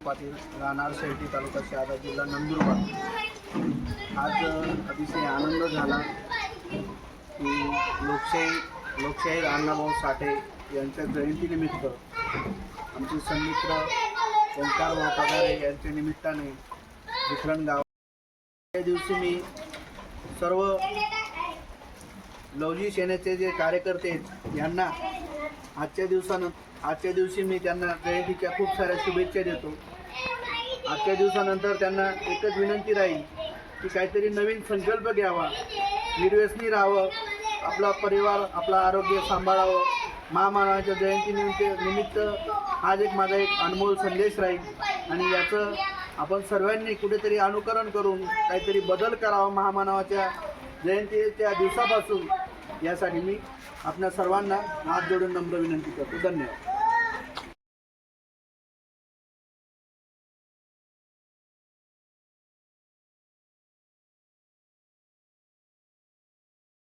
पाटील राहणार शेळटी तालुका शहादा जिल्हा नंदुरबार. आज अतिशय आनंद झाला की लोकशाही लोकशाही अण्णाभाऊ साठे यांच्या जयंतीनिमित्त आमचे संमित्र ओंकारभाऊ पगारे यांच्या निमित्ताने विखरण गाव त्या दिवशी मी सर्व लवली सेनेचे जे कार्यकर्ते यांना आजच्या दिवसानं आजच्या दिवशी मी त्यांना जयंतीच्या खूप साऱ्या शुभेच्छा देतो. आजच्या दिवसानंतर त्यांना एकच विनंती राहील की काहीतरी नवीन संकल्प घ्यावा. निर्व्यसनी राहावं आपला परिवार आपलं आरोग्य सांभाळावं. महामानवाच्या जयंतीनिमित्त निमित्त आज एक माझा एक अनमोल संदेश राहील. आणि याचं आपण सर्वांनी कुठेतरी अनुकरण करून काहीतरी बदल करावा महामानवाच्या जयंतीच्या दिवसापासून. यासाठी मी आपल्या सर्वांना हात जोडून नम्र विनंती करतो. धन्यवाद.